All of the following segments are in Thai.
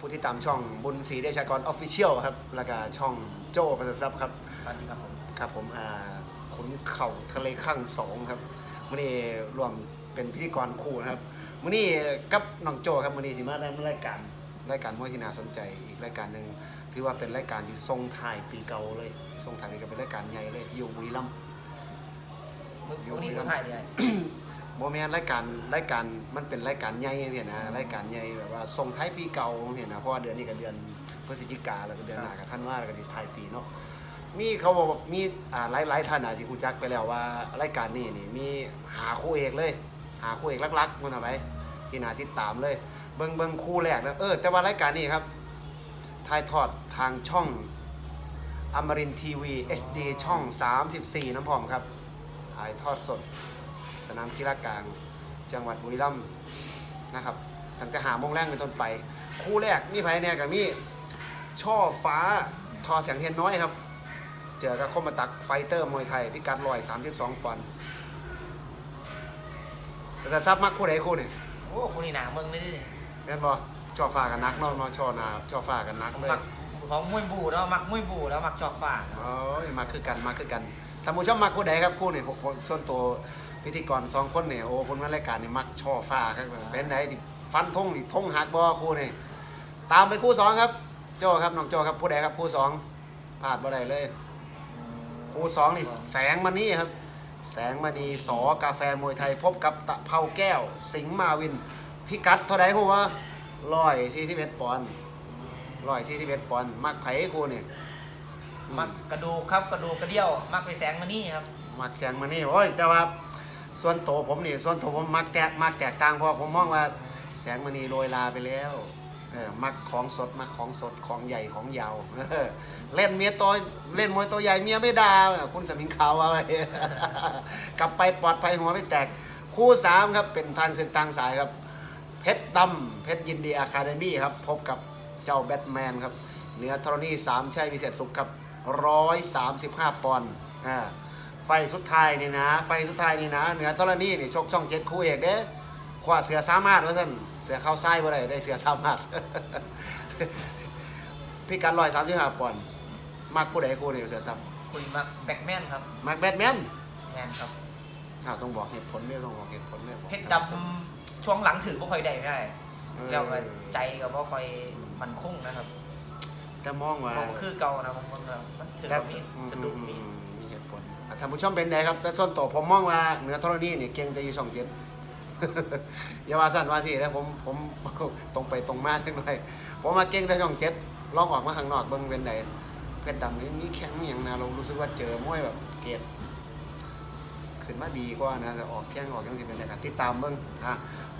ผู้ที่ตามช่องบุญศรีเดชากรออฟฟิเชียลครับแล้วก็ช่องโจ้ประเสริฐทรัพย์ครับสวัสดีครับผมครับผมอ่าขุนเข่าทะเลข้างสองครับมื่อนี้รวมเป็นพิธีกรคู่นะครับมื่อนี้กับน้องโจครับมื่อนี้สิมาได้รายการรายการมวยที่น่าสนใจอีกรายการหนึ่งถือว่าเป็นรายการที่ทรงถ่ายปีเก่าเลยทรงถ่ายปีเก่าเป็นรายการใหญ่เลยอยู่บุรีรัมย์ มึงวันนี้มึงถ่ายได้ โมเมนรายการรายการมันเป็นรายการใหญ่เนี่ยนะรายการใหญ่แบบว่าส่งท้ายปีเก่าเนี่ยนะเพราะว่าเดือนนี้ก็เดือนพฤศจิกาแล้วก็เดือนหน้าก็ท่านว่าแล้วก็สิท้ายปีเนาะมีเขาบอกว่ามีอ่าหลายหลายท่านอาจสิคูจักไปแล้วว่ารายการนี้นี่มีหาคู่เอกเลย หาคู่เอกลักๆมันเอาไว้ที่นาติดตามเลย เบิ่งเบิ่งคู่แรกแล้วเออแต่ว่ารายการนี้ครับถ่ายทอดทางช่องอมรินทีวี HD ช่อง 34 น้ำพอมครับถ่ายทอดสด สนามกีฬากลาง จังหวัดบุรีรัมย์นะครับตั้งแต่หาโมงแรกเป็นต้นไป คู่แรกมีไผเนี่ยกับมีช่อฟ้าทอแสงเทียนน้อยครับ เจอกับคมมาตักไฟเตอร์มวยไทย พิกัดลอย 32ปอนด์แต่จะซับมักคู่ไหนคู่นี่โอ้คนนี้หนามึงเลยดิแม่นบ่ช่อฟ้ากันนักเนาะเนาะช่อหนาช่อฟ้ากันนักเลยมักของมวยบูเนาะมักมวยบูแล้วมักจอกฝ่าโอ้ยมาคือกันมาคือกันท่านผู้ชมมักคู่ใดครับคู่นี่ผมผมส่วนตัว พิธีกรสองคนเนี่ยโอ้คนมารายการนี่มักช่อฟ้าครับเป็นไหนที่ฟันธงนี่ธงหักบ่คู่นี่ตามไปคู่สองครับโจครับน้องโจครับผู้ใดครับคู่สองพลาดบ่ได้เลย คู่สองนี่แสงมณีครับ แสงมณีสอกาแฟมวยไทยพบกับตะเภาแก้ว สิงห์มาวินพิกัดเท่าไหร่ฮู้ว่าร้อยสี่สิบเอ็ดปอนด์ร้อยสี่สิบเอ็ดปอนด์มักไผคู่นี่มักกระดูกครับกระดูกกระเดี่ยว มักไปแสงมานี่ครับ มักแสงมณีโอ้ยแต่ว่า ส่วนโตวผมนี่ส่วนโตวผมมักแตกมักแตกต่างเพราะผมมองว่าแสงมณีโรยลาไปแล้วเออมักของสดมักของสดของใหญ่ของยาวเออเล่นเมียตัวเล่นมวยตัวใหญ่เมียไม่ด่าคุณสมิงขาวอาไว้กลับไปปลอดภัยหัวไม่แตกคู่สามครับเป็นทางเส้นทางสายครับ เพชรดำเพชรยินดีอะคาเดมี่ครับ พบกับเจ้าแบทแมนครับเหนือธรณีสามชัยวิเศษสุขครับร้อยสามสิบห้าปอนด์อ่า ฟสุดท้ายนี่นะ ไฟสุดท้ายนี่นะเหนือธรณีนี่ชกช่องเจ็ดคู่เอกเด้ขวาเสือสามารถว่าท่านเสือเข้าไส้บ่ได้ได้เสือสามารถพี่กันร้อยสามสิบห้าปอนด์มักผู้ใดคู่นี่เสือซ้คุยมักแบ็กแมนครับำมักแบทแมนแมนครับอ้าวต้องบอกเหตุผลเนี่ยต้องบอกเหตุผลเนี่ยเพชรดำช่วงหลังถือว่าค่อยได้ไม่ได้แล้วก็ใจก็บ่ค่อยมันคงนะครับจะมองว่าผมคือเก่านะผมว่ามันถือว่ามีสะดุ้งมีอืมมีเหตุ ผลอะท่านผู้ชมเป็นไงครับแต่ส่วนตัวผมมองว่าเหนือธรณีนี่เก่งแต่อยู่ช่องเจ็ด อย่าว่าสั่นว่าสิแต่ผมผม ตรงไปตรงมาจังหน่อยผมมาเก่งแต่ช่องเจ็ดลองออกมาข้างนอกเบิ่งเป็นไดเพชรดำนี่มีแข็งอย่างนะเรารู้สึกว่าเจอมวยแบบเกรดขึ้นมาดีกว่านะแต่ออกแข้งออกยังสิเป็นไงครับติดตามเบิ่งอะ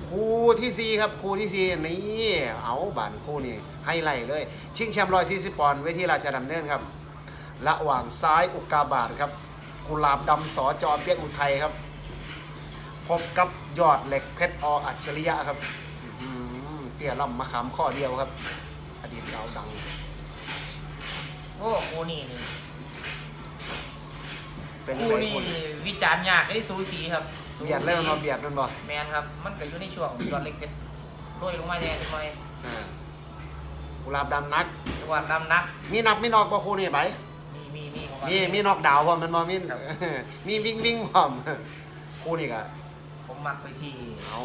คู่ที่สี่ครับคู่ที่สี่นี่เอาบานคู่นี่ให้ไล่เลย ชิงแชมป์ร้อยสี่สิบปอนด์เวทีราชดำเนินครับ ระหว่างซ้ายอุกาบาตครับ กุหลาบดำสอจอมเปียกอุทัยครับ พบกับยอดเหล็กเพชรออัจฉริยะครับอื้อหือเตี้ยล่ำมะขามข้อเดียวครับ อดีตดาวดัง โอ้คูนี่นี่เป็นคูอะไรนี่คุณวิจารณ์ยากได้สูสีครับสูสีเบียดเลยมันมาเบียดมันบ่แมนครับ มันก็อยู่ในช่วงยอดเล็กเป็นโรยลงมาแน่นิดหน่อยอ่ากุหลาบดำนัก จังหวะดำนัก มีนับมีนอกบ่คู่นี่ไป มีมีมีของนมีมีนอกดาวพร้อมมันบ่มีครับมีวิ่งวิ่งพร้อมคู่นี่ก็ผมมักไปที่เอา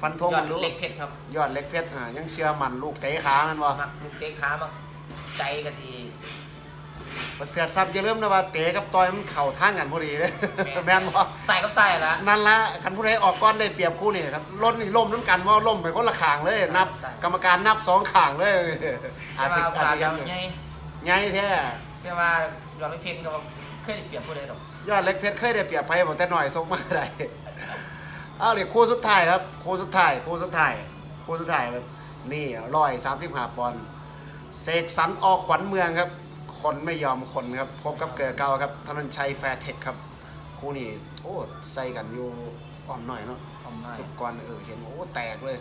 ฟันธงยอมัดนรู้เล็กเพชรครับยอดเหล็กเพชรอ่ายังเชื่อมันลูกเตะขามันบ่มักลูกเตะขามักใจกันทีเสียดซับอย่าลืมนะว่าเตะกับต่อยมันเข่าทางกันพอดีเลยแม่นบ่ใส่กับใส่ละนั่นละคันผู้ใดออกก้อนได้เปรียบคู่นี่ครับล้นนี่ล่มน้ำกันว่าล่มไปคนละขางเลยนับ กรรมการนับสองขางเลยอาแต่จว่าจะเวอาจลาจะเดียวยังไงไงแท้แต่ว่า ยอดเล็กเพชรก็เคยได้เปรียบผู้ใดหรอกยอดเล็กเพชรเคยได้เปรียบไพ่บอกแต่หน่อยส่งมาได้เอาเลยคู่สุดท้ายครับคู่สุดท้ายคู่สุดท้ายคู่สุดท้ายแบบนี่ร้อยสามสิบห้าปอนด์เสกสรรออกขวัญเมืองครับ คนไม่ยอมคนครับพบกับเกิดเก่าครับธนนชัยแฟร์เทคครับคู่นี้โอ้ใส่กันอยู่อ่อนหน่อยเนาะผมไม่สุดก่อนเออเห็นโอ้แตกเลย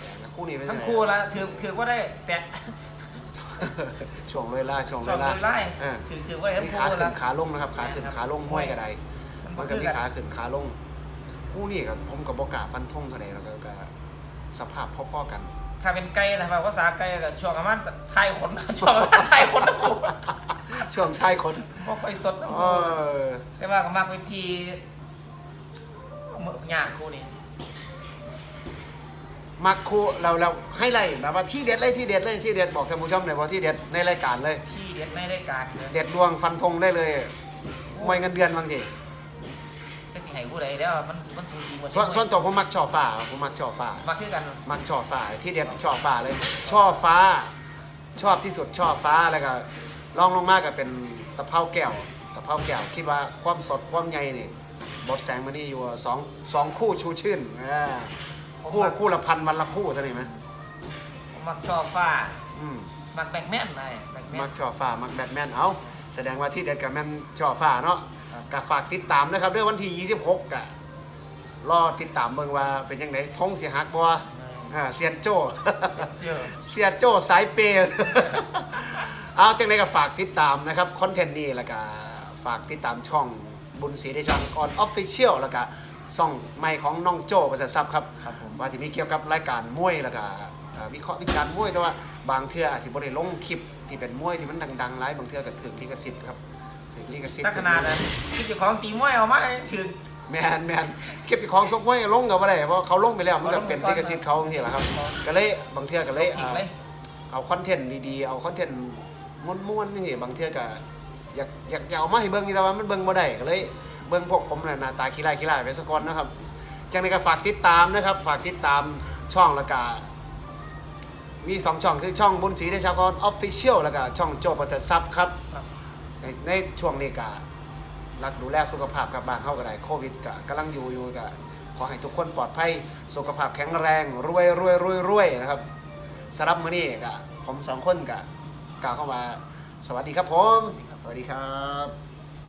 แตกนะคู่นี้เป็นทั้งไคู่ละถือถือว่าได้แต่ ช่วงเวลาช่วงชเวอบลาเลยไล่เออถือถือว่าได้ทั้มีงขาคู่ขึ้ละนขาลงนะครับขาขึ้นขาลงห้วยกระไดมันมันก็ก็คือมีกันขาขึ้นขาลงคู่นี้กับผมกับบกล้าฟันทงเท่าไหร่แล้วก็ก็สภาพพ่อๆกัน ถ้าเป็นไก่นะครับภาษาไก่ก็ช่วงประมาณไทยคนช่วงประมาณไทยคนทั้งคู่ช่วงชายคนบ่ค่อยสดทั้งเอคู่อแต่ว่าก็มักวิธีมือยากคู่นี้ มักคูเราเราให้ไล่แบบว่าที่เด็ดเลยที่เด็ดเลยที่เด็ดบอกท่านผู้ชมหน่อยว่าที่เด็ดในรายการเลย ที่เด็ดในรายการเลยเด็ดดวงฟันธงได้เลยมวยเงินเดือนบางทีแต่สิให้ผู้ใดแล้วมันมันสูสีหมดส่วนส่วนตัวผมมักช่อฟ้าผมมักช่อฟ้ามาคือกันมักช่อฟ้าที่เด็ดช่อฟ้าเลยช่อฟ้า ชอบที่สุดช่อฟ้าแล้วก็ลองลงมากก็เป็นตะเภาแก้วตะเภาแก้วคิดว่าความสดความใหญ่นี่บดแสงมานี่อยู่สองสองคู่ชูชื่นอ่า คู่คู่ละพันวันละคู่เท่านี้ไหมผมมักชอบฟ้าอืมมักแบกแม่นได้แบกแม่มันกช่อฟ้ามักแบทแมนเอาแสดงว่าที่เด็ดกับแมนช่อฟ้าเนาะครับก็ฝากติดตามนะครับด้วยวันที่26กะรอติดตามเบิ่งว่าเป็นยังไงทงเสียหักบ่อ่าเซียนโจ้ เชื่อ เสียโจ้สายเปย์ เอาจังไดก็ฝากติดตามนะครับคอนเทนต์นี้แล้วก็ฝากติดตามช่องบุญศรีได้ช่องออนออฟฟิเชียลแล้วก็ ช่องใหม่ของน้องโจ้ประเสริฐทรัพย์ครับครับผม ว่าสิมีเกี่ยวกับรายการมวยแล้วก็เอ่อวิเคราะห์วิจารณ์มวยแต่ว่าบางเทื่ออาจจะบ่ได้ลงคลิปที่เป็นมวยที่มันดังๆหลายบางเทื่อก็ถึงลิขสิทธิ์ครับถึงลิขสิทธิ์ถ้าขนาดนั้นที่เจ้าของตีมวยเอามาให้ถึง แมนแมนเก็บของซกมวยลงก็บ่ได้เพราะเขาลงไปแล้วมันก็เป็นลิขสิทธิ์เขาทีแหละครับ ก็เลยบางเทื่อก็เลยทิ้งอ่าเลยเอาคอนเทนต์ดีๆ เอาคอนเทนต์ม้วนๆนี่บางเทื่อก็อยากอยากอยากเอามาให้เบิ่งอยู่แต่ว่ามันเบิ่งบ่ได้ก็เลย เบิ่งพวกผมน่ะหน้าตาขี้ไล่ขี้ไล่ไปซะก่อนนะครับจังได๋ก็ฝากติดตามนะครับ ฝากติดตามช่องล้วก็มีสองช่องคือช่องบุญศรีเดชากรออฟฟิเชียลแล้วก็ช่องโจประเสริฐทรัพย์ครับครับในในช่วงนี้ก็รักดูแลสุขภาพกับบานเฮาก็ได้โควิดก็กำลังอยู่อยู่ก็ขอให้ทุกคนปลอดภัยสุขภาพแข็งแรงรวยรวยรวยรวยนะครับสำหรับมื้อนี้ก็ผมสองคนก็กล่าวเข้ามา สวัสดีครับผม สวัสดีครับ